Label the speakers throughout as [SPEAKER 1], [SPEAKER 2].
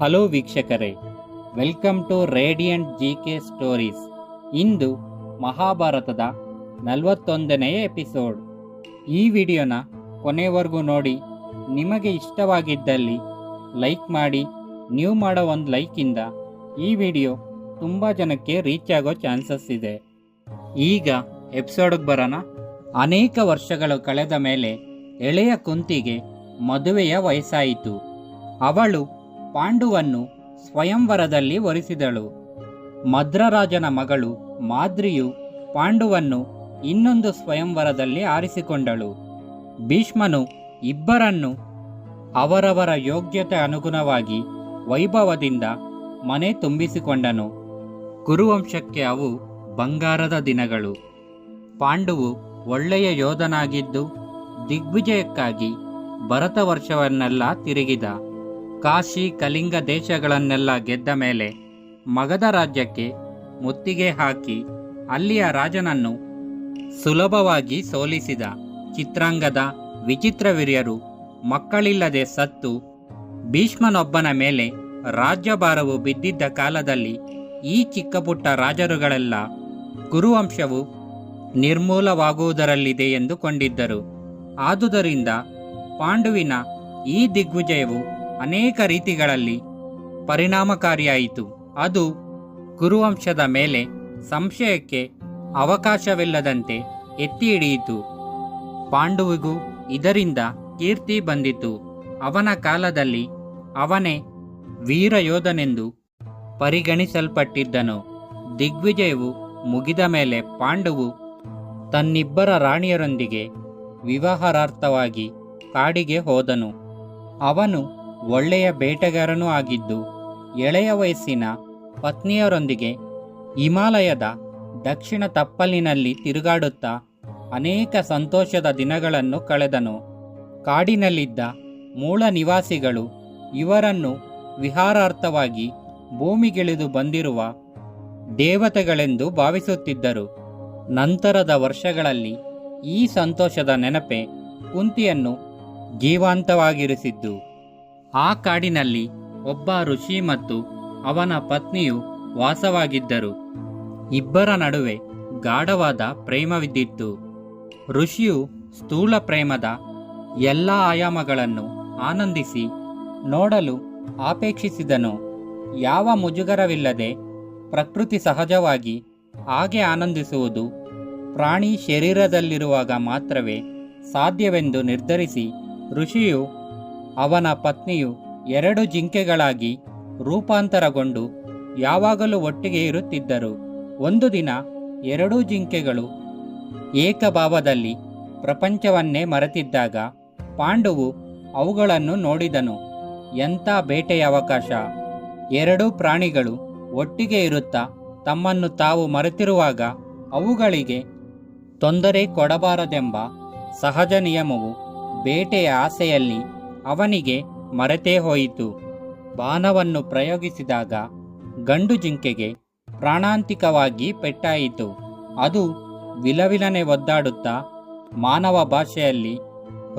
[SPEAKER 1] Hello ವೀಕ್ಷಕರೇ, welcome to radiant G K stories. ಇಂದು ಮಹಾಭಾರತದ ನಲವತ್ತೊಂದನೆಯ ಎಪಿಸೋಡ್. ಈ ವಿಡಿಯೋನ ಕೊನೆವರೆಗೂ ನೋಡಿ, ನಿಮಗೆ ಇಷ್ಟವಾಗಿದ್ದಲ್ಲಿ ಲೈಕ್ ಮಾಡಿ, ನೀವು ಮಾಡೋ ಒಂದು ಲೈಕಿಂದ ಈ ವಿಡಿಯೋ ತುಂಬ ಜನಕ್ಕೆ ರೀಚ್ ಆಗೋ ಚಾನ್ಸಸ್ ಇದೆ. ಈಗ ಎಪಿಸೋಡ್ಗೆ ಬರೋಣ. ಅನೇಕ ವರ್ಷಗಳು ಕಳೆದ ಮೇಲೆ ಎಳೆಯ ಕುಂತಿಗೆ ಮದುವೆಯ ವಯಸ್ಸಾಯಿತು. ಅವಳು ಪಾಂಡುವನ್ನು ಸ್ವಯಂವರದಲ್ಲಿ ವರಿಸಿದಳು ಮದ್ರರಾಜನ ಮಗಳು ಮಾದ್ರಿಯು ಪಾಂಡುವನ್ನು ಇನ್ನೊಂದು ಸ್ವಯಂವರದಲ್ಲಿ ಆರಿಸಿಕೊಂಡಳು. ಭೀಷ್ಮನು ಇಬ್ಬರನ್ನು ಅವರವರ ಯೋಗ್ಯತೆ ಅನುಗುಣವಾಗಿ ವೈಭವದಿಂದ ಮನೆ ತುಂಬಿಸಿಕೊಂಡನು. ಕುರುವಂಶಕ್ಕೆ ಅವು ಬಂಗಾರದ ದಿನಗಳು. ಪಾಂಡುವು ಒಳ್ಳೆಯ ಯೋಧನಾಗಿದ್ದು ದಿಗ್ವಿಜಯಕ್ಕಾಗಿ ಭರತವರ್ಷವನ್ನೆಲ್ಲ ತಿರುಗಿದ. ಕಾಶಿ ಕಲಿಂಗ ದೇಶಗಳನ್ನೆಲ್ಲ ಗೆದ್ದ ಮೇಲೆ ಮಗಧ ರಾಜ್ಯಕ್ಕೆ ಮುತ್ತಿಗೆ ಹಾಕಿ ಅಲ್ಲಿಯ ರಾಜನನ್ನು ಸುಲಭವಾಗಿ ಸೋಲಿಸಿದ ಚಿತ್ರಾಂಗದ ವಿಚಿತ್ರವೀರ್ಯರು ಮಕ್ಕಳಿಲ್ಲದೆ ಸತ್ತು ಭೀಷ್ಮನೊಬ್ಬನ ಮೇಲೆ ರಾಜ್ಯಭಾರವು ಬಿದ್ದಿದ್ದ ಕಾಲದಲ್ಲಿ ಈ ಚಿಕ್ಕಪುಟ್ಟ ರಾಜರುಗಳೆಲ್ಲ ಗುರುವಂಶವು ನಿರ್ಮೂಲವಾಗುವುದರಲ್ಲಿದೆ ಎಂದುಕೊಂಡಿದ್ದರು. ಆದುದರಿಂದ ಪಾಂಡುವಿನ ಈ ದಿಗ್ವಿಜಯವು ಅನೇಕ ರೀತಿಗಳಲ್ಲಿ ಪರಿಣಾಮಕಾರಿಯಾಯಿತು. ಅದು ಕುರುವಂಶದ ಮೇಲೆ ಸಂಶಯಕ್ಕೆ ಅವಕಾಶವಿಲ್ಲದಂತೆ ಎತ್ತಿ ಹಿಡಿಯಿತು ಪಾಂಡುವಿಗೂ ಇದರಿಂದ ಕೀರ್ತಿ ಬಂದಿತು. ಅವನ ಕಾಲದಲ್ಲಿ ಅವನೇ ವೀರಯೋಧನೆಂದು ಪರಿಗಣಿಸಲ್ಪಟ್ಟಿದ್ದನು. ದಿಗ್ವಿಜಯವು ಮುಗಿದ ಮೇಲೆ ಪಾಂಡುವು ತನ್ನಿಬ್ಬರ ರಾಣಿಯರೊಂದಿಗೆ ವಿವಾಹಾರಾರ್ಥವಾಗಿ ಕಾಡಿಗೆ ಹೋದನು. ಅವನು ಒಳ್ಳೆಯ ಬೇಟೆಗಾರನೂ ಆಗಿದ್ದು, ಎಳೆಯ ವಯಸ್ಸಿನ ಪತ್ನಿಯರೊಂದಿಗೆ ಹಿಮಾಲಯದ ದಕ್ಷಿಣ ತಪ್ಪಲಿನಲ್ಲಿ ತಿರುಗಾಡುತ್ತಾ ಅನೇಕ ಸಂತೋಷದ ದಿನಗಳನ್ನು ಕಳೆದನು. ಕಾಡಿನಲ್ಲಿದ್ದ ಮೂಲ ನಿವಾಸಿಗಳು ಇವರನ್ನು ವಿಹಾರಾರ್ಥವಾಗಿ ಭೂಮಿಗಿಳಿದು ಬಂದಿರುವ ದೇವತೆಗಳೆಂದು ಭಾವಿಸುತ್ತಿದ್ದರು. ನಂತರದ ವರ್ಷಗಳಲ್ಲಿ ಈ ಸಂತೋಷದ ನೆನಪೆ ಕುಂತಿಯನ್ನು ಜೀವಂತವಾಗಿರಿಸಿದ್ದು. ಆ ಕಾಡಿನಲ್ಲಿ ಒಬ್ಬ ಋಷಿ ಮತ್ತು ಅವನ ಪತ್ನಿಯು ವಾಸವಾಗಿದ್ದರು. ಇಬ್ಬರ ನಡುವೆ ಗಾಢವಾದ ಪ್ರೇಮವಿದ್ದಿತ್ತು. ಋಷಿಯು ಸ್ಥೂಲ ಪ್ರೇಮದ ಎಲ್ಲ ಆಯಾಮಗಳನ್ನು ಆನಂದಿಸಿ ನೋಡಲು ಆಪೇಕ್ಷಿಸಿದನು ಯಾವ ಮುಜುಗರವಿಲ್ಲದೆ ಪ್ರಕೃತಿ ಸಹಜವಾಗಿ ಹಾಗೆ ಆನಂದಿಸುವುದು ಪ್ರಾಣಿ ಶರೀರದಲ್ಲಿರುವಾಗ ಮಾತ್ರವೇ ಸಾಧ್ಯವೆಂದು ನಿರ್ಧರಿಸಿ ಋಷಿಯು ಅವನ ಪತ್ನಿಯು ಎರಡು ಜಿಂಕೆಗಳಾಗಿ ರೂಪಾಂತರಗೊಂಡು ಯಾವಾಗಲೂ ಒಟ್ಟಿಗೆ ಇರುತ್ತಿದ್ದರು. ಒಂದು ದಿನ ಎರಡೂ ಜಿಂಕೆಗಳು ಏಕಭಾವದಲ್ಲಿ ಪ್ರಪಂಚವನ್ನೇ ಮರೆತಿದ್ದಾಗ ಪಾಂಡುವು ಅವುಗಳನ್ನು ನೋಡಿದನು. ಎಂಥ ಬೇಟೆಯ ಅವಕಾಶ. ಎರಡೂ ಪ್ರಾಣಿಗಳು ಒಟ್ಟಿಗೆ ಇರುತ್ತಾ ತಮ್ಮನ್ನು ತಾವು ಮರೆತಿರುವಾಗ ಅವುಗಳಿಗೆ ತೊಂದರೆ ಕೊಡಬಾರದೆಂಬ ಸಹಜ ನಿಯಮವು ಬೇಟೆಯ ಆಸೆಯಲ್ಲಿ ಅವನಿಗೆ ಮರೆತೇ ಹೋಯಿತು. ಬಾಣವನ್ನು ಪ್ರಯೋಗಿಸಿದಾಗ ಗಂಡು ಜಿಂಕೆಗೆ ಪ್ರಾಣಾಂತಿಕವಾಗಿ ಪೆಟ್ಟಾಯಿತು. ಅದು ವಿಲವಿಲನೆ ಒದ್ದಾಡುತ್ತಾ ಮಾನವ ಭಾಷೆಯಲ್ಲಿ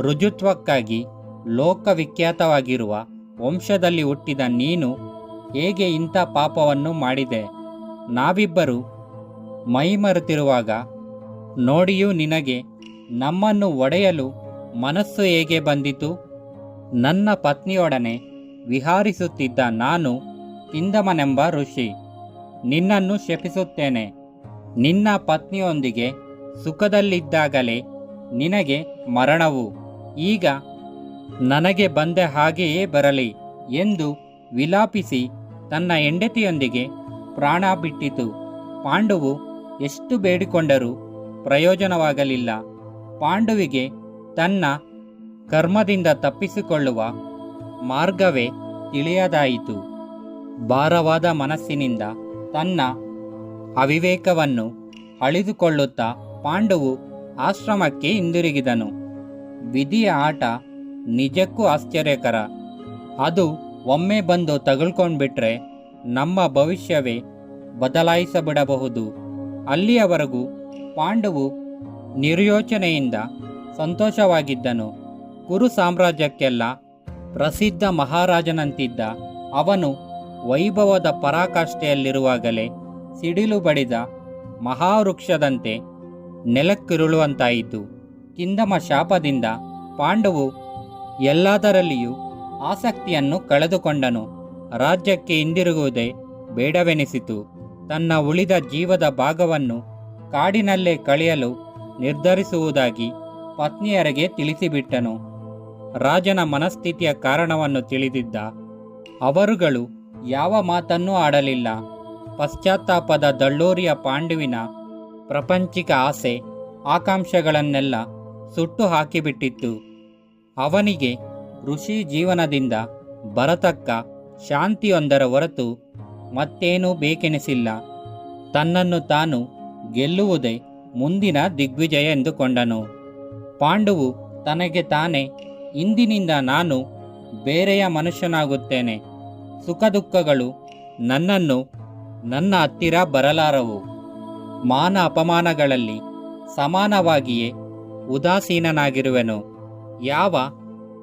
[SPEAKER 1] ರುಜುತ್ವಕ್ಕಾಗಿ ಲೋಕವಿಖ್ಯಾತವಾಗಿರುವ ವಂಶದಲ್ಲಿ ಹುಟ್ಟಿದ ನೀನು ಹೇಗೆ ಇಂಥ ಪಾಪವನ್ನು ಮಾಡಿದೆ? ನಾವಿಬ್ಬರು ಮೈಮರೆತಿರುವಾಗ ನೋಡಿಯೂ ನಿನಗೆ ನಮ್ಮನ್ನು ಒಡೆಯಲು ಮನಸ್ಸು ಹೇಗೆ ಬಂದಿತು? ನನ್ನ ಪತ್ನಿಯೊಡನೆ ವಿಹಾರಿಸುತ್ತಿದ್ದ ನಾನು ಇಂದಮನೆಂಬ ಋಷಿ. ನಿನ್ನನ್ನು ಶಪಿಸುತ್ತೇನೆ. ನಿನ್ನ ಪತ್ನಿಯೊಂದಿಗೆ ಸುಖದಲ್ಲಿದ್ದಾಗಲೇ ನಿನಗೆ ಮರಣವು. ಈಗ ನನಗೆ ಬಂದ ಹಾಗೆಯೇ ಬರಲಿ ಎಂದು ವಿಲಾಪಿಸಿ ತನ್ನ ಹೆಂಡತಿಯೊಂದಿಗೆ ಪ್ರಾಣ ಬಿಟ್ಟಿತು. ಪಾಂಡುವು ಎಷ್ಟು ಬೇಡಿಕೊಂಡರೂ ಪ್ರಯೋಜನವಾಗಲಿಲ್ಲ. ಪಾಂಡುವಿಗೆ ತನ್ನ ಕರ್ಮದಿಂದ ತಪ್ಪಿಸಿಕೊಳ್ಳುವ ಮಾರ್ಗವೇ ತಿಳಿಯದಾಯಿತು. ಭಾರವಾದ ಮನಸ್ಸಿನಿಂದ ತನ್ನ ಅವಿವೇಕವನ್ನು ಅಳಿದುಕೊಳ್ಳುತ್ತಾ ಪಾಂಡವು ಆಶ್ರಮಕ್ಕೆ ಹಿಂದಿರುಗಿದನು. ವಿಧಿಯ ಆಟ ನಿಜಕ್ಕೂ ಆಶ್ಚರ್ಯಕರ. ಅದು ಒಮ್ಮೆ ಬಂದು ತಗುಲ್ಕೊಂಡ್ಬಿಟ್ರೆ ನಮ್ಮ ಭವಿಷ್ಯವೇ ಬದಲಾಯಿಸಬಿಡಬಹುದು. ಅಲ್ಲಿಯವರೆಗೂ ಪಾಂಡವು ನಿರ್ಯೋಚನೆಯಿಂದ ಸಂತೋಷವಾಗಿದ್ದನು. ಕುರು ಸಾಮ್ರಾಜ್ಯಕ್ಕೆಲ್ಲ ಪ್ರಸಿದ್ಧ ಮಹಾರಾಜನಂತಿದ್ದ ಅವನು ವೈಭವದ ಪರಾಕಾಷ್ಠೆಯಲ್ಲಿರುವಾಗಲೇ ಸಿಡಿಲು ಬಡಿದ ಮಹಾವೃಕ್ಷದಂತೆ ನೆಲಕ್ಕಿರುಳುವಂತಾಯಿತು. ಕಿಂದಮ ಶಾಪದಿಂದ ಪಾಂಡವು ಎಲ್ಲದರಲ್ಲಿಯೂ ಆಸಕ್ತಿಯನ್ನು ಕಳೆದುಕೊಂಡನು. ರಾಜ್ಯಕ್ಕೆ ಹಿಂದಿರುಗುವುದೇ ಬೇಡವೆನಿಸಿತು. ತನ್ನ ಉಳಿದ ಜೀವದ ಭಾಗವನ್ನು ಕಾಡಿನಲ್ಲೇ ಕಳೆಯಲು ನಿರ್ಧರಿಸುವುದಾಗಿ ಪತ್ನಿಯರಿಗೆ ತಿಳಿಸಿಬಿಟ್ಟನು. ರಾಜನ ಮನಸ್ಥಿತಿಯ ಕಾರಣವನ್ನು ತಿಳಿದಿದ್ದ. ಅವರುಗಳು ಯಾವ ಮಾತನ್ನೂ ಆಡಲಿಲ್ಲ. ಪಶ್ಚಾತ್ತಾಪದ ದಳ್ಳೋರಿಯ ಪಾಂಡುವಿನ ಪ್ರಪಂಚಿಕ ಆಸೆ, ಆಕಾಂಕ್ಷೆಗಳನ್ನೆಲ್ಲ ಸುಟ್ಟು ಹಾಕಿಬಿಟ್ಟಿತ್ತು. ಅವನಿಗೆ ಋಷಿ ಜೀವನದಿಂದ ಬರತಕ್ಕ ಶಾಂತಿಯೊಂದರ ಹೊರತು ಮತ್ತೇನೂ ಬೇಕೆನಿಸಿಲ್ಲ. ತನ್ನನ್ನು ತಾನು ಗೆಲ್ಲುವುದೇ ಮುಂದಿನ ದಿಗ್ವಿಜಯ ಎಂದುಕೊಂಡನು. ಪಾಂಡುವು ತನಗೆ ತಾನೇ ಇಂದಿನಿಂದ ನಾನು ಬೇರೆಯ ಮನುಷ್ಯನಾಗುತ್ತೇನೆ. ಸುಖ ದುಃಖಗಳು ನನ್ನನ್ನು ನನ್ನ ಹತ್ತಿರ ಬರಲಾರವು. ಮಾನ ಅಪಮಾನಗಳಲ್ಲಿ ಸಮಾನವಾಗಿಯೇ ಉದಾಸೀನನಾಗಿರುವೆನು. ಯಾವ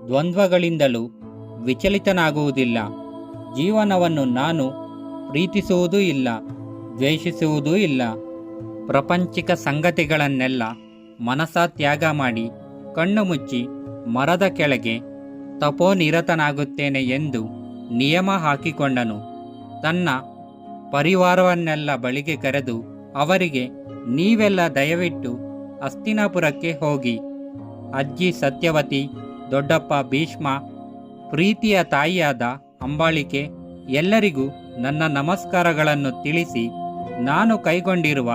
[SPEAKER 1] ದ್ವಂದ್ವಗಳಿಂದಲೂ ವಿಚಲಿತನಾಗುವುದಿಲ್ಲ. ಜೀವನವನ್ನು ನಾನು ಪ್ರೀತಿಸುವುದೂ ಇಲ್ಲ, ದ್ವೇಷಿಸುವುದೂ ಇಲ್ಲ. ಪ್ರಪಂಚಿಕ ಸಂಗತಿಗಳನ್ನೆಲ್ಲ ಮನಸಾ ತ್ಯಾಗ ಮಾಡಿ, ಕಣ್ಣು ಮುಚ್ಚಿ ಮರದ ಕೆಳಗೆ ತಪೋನಿರತನಾಗುತ್ತೇನೆ ಎಂದು ನಿಯಮ ಹಾಕಿಕೊಂಡನು. ತನ್ನ ಪರಿವಾರವನ್ನೆಲ್ಲ ಬಳಿಗೆ ಕರೆದು ಅವರಿಗೆ, ನೀವೆಲ್ಲ ದಯವಿಟ್ಟು ಅಸ್ತಿನಾಪುರಕ್ಕೆ ಹೋಗಿ. ಅಜ್ಜಿ ಸತ್ಯವತಿ, ದೊಡ್ಡಪ್ಪ ಭೀಷ್ಮ, ಪ್ರೀತಿಯ ತಾಯಿಯಾದ ಅಂಬಾಳಿಕೆ ಎಲ್ಲರಿಗೂ ನನ್ನ ನಮಸ್ಕಾರಗಳನ್ನು ತಿಳಿಸಿ ನಾನು ಕೈಗೊಂಡಿರುವ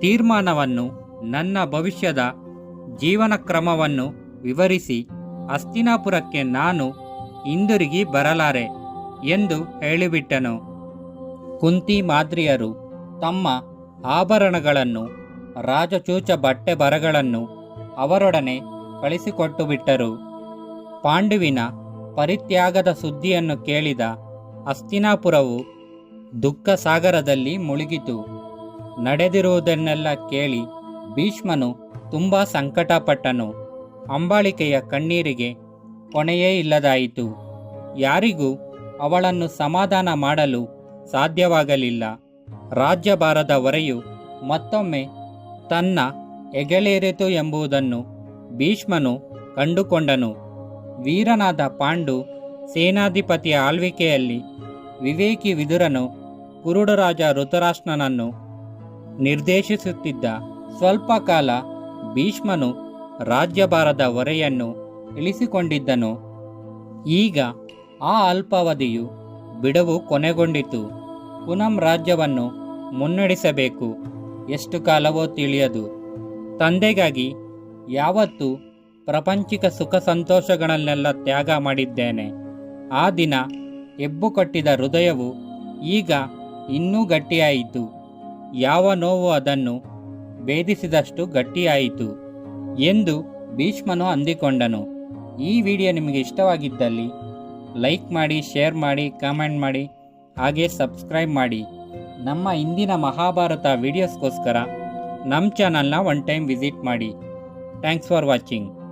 [SPEAKER 1] ತೀರ್ಮಾನವನ್ನು, ನನ್ನ ಭವಿಷ್ಯದ ಜೀವನ ಕ್ರಮವನ್ನು ವಿವರಿಸಿ, ಅಸ್ತಿನಾಪುರಕ್ಕೆ ನಾನು ಹಿಂದಿರುಗಿ ಬರಲಾರೆ ಎಂದು ಹೇಳಿಬಿಟ್ಟನು. ಕುಂತಿ ಮಾದ್ರಿಯರು ತಮ್ಮ ಆಭರಣಗಳನ್ನು, ರಾಜಚೂಚ ಬಟ್ಟೆ ಬರಗಳನ್ನು ಅವರೊಡನೆ ಕಳಿಸಿಕೊಟ್ಟು ಬಿಟ್ಟರು ಪಾಂಡುವಿನ ಪರಿತ್ಯಾಗದ ಸುದ್ದಿಯನ್ನು ಕೇಳಿದ ಅಸ್ತಿನಾಪುರವು ದುಃಖ ಸಾಗರದಲ್ಲಿ ಮುಳುಗಿತು. ನಡೆದಿರುವುದನ್ನೆಲ್ಲ ಕೇಳಿ ಭೀಷ್ಮನು ತುಂಬ ಸಂಕಟಪಟ್ಟನು. ಅಂಬಾಳಿಕೆಯ ಕಣ್ಣೀರಿಗೆ ಕೊನೆಯೇ ಇಲ್ಲದಾಯಿತು. ಯಾರಿಗೂ ಅವಳನ್ನು ಸಮಾಧಾನ ಮಾಡಲು ಸಾಧ್ಯವಾಗಲಿಲ್ಲ. ರಾಜ್ಯಭಾರದ ಹೊರೆಯು ಮತ್ತೊಮ್ಮೆ ತನ್ನ ಎಗಲೇರಿತು ಎಂಬುದನ್ನು ಭೀಷ್ಮನು ಕಂಡುಕೊಂಡನು. ವೀರನಾದ ಪಾಂಡು ಸೇನಾಧಿಪತಿಯ ಆಳ್ವಿಕೆಯಲ್ಲಿ ವಿವೇಕಿ ವಿದುರನು ಕುರುಡರಾಜ ಋತರಾಷ್ಟ್ರನನ್ನು ನಿರ್ದೇಶಿಸುತ್ತಿದ್ದ. ಸ್ವಲ್ಪ ಕಾಲ ಭೀಷ್ಮನು ರಾಜ್ಯಭಾರದ ಹೊರೆಯನ್ನು ಇಳಿಸಿಕೊಂಡಿದ್ದನು. ಈಗ ಆ ಅಲ್ಪಾವಧಿಯು ಬಿಡವು ಕೊನೆಗೊಂಡಿತು. ಪುನಂ ರಾಜ್ಯವನ್ನು ಮುನ್ನಡೆಸಬೇಕು. ಎಷ್ಟು ಕಾಲವೋ ತಿಳಿಯದು. ತಂದೆಗಾಗಿ ಯಾವತ್ತೂ ಪ್ರಪಂಚಿಕ ಸುಖ ಸಂತೋಷಗಳನ್ನೆಲ್ಲ ತ್ಯಾಗ ಮಾಡಿದ್ದೇನೆ. ಆ ದಿನ ಎಬ್ಬು ಕಟ್ಟಿದ ಹೃದಯವು ಈಗ ಇನ್ನೂ ಗಟ್ಟಿಯಾಯಿತು. ಯಾವ ನೋವು ಅದನ್ನು ಭೇದಿಸಿದಷ್ಟು ಗಟ್ಟಿಯಾಯಿತು. ಎಂದು ಭೀಷ್ಮನು ಅಂದಿಕೊಂಡನು. ಈ ವಿಡಿಯೋ ನಿಮಗೆ ಇಷ್ಟವಾಗಿದ್ದಲ್ಲಿ ಲೈಕ್ ಮಾಡಿ, ಶೇರ್ ಮಾಡಿ, ಕಾಮೆಂಟ್ ಮಾಡಿ, ಹಾಗೆ ಸಬ್ಸ್ಕ್ರೈಬ್ ಮಾಡಿ. ನಮ್ಮ ಇಂದಿನ ಮಹಾಭಾರತ ವಿಡಿಯೋಸ್ಗೋಸ್ಕರ ನಮ್ಮ ಚಾನಲ್ನ ಒನ್ ಟೈಮ್ ವಿಸಿಟ್ ಮಾಡಿ. Thanks for watching.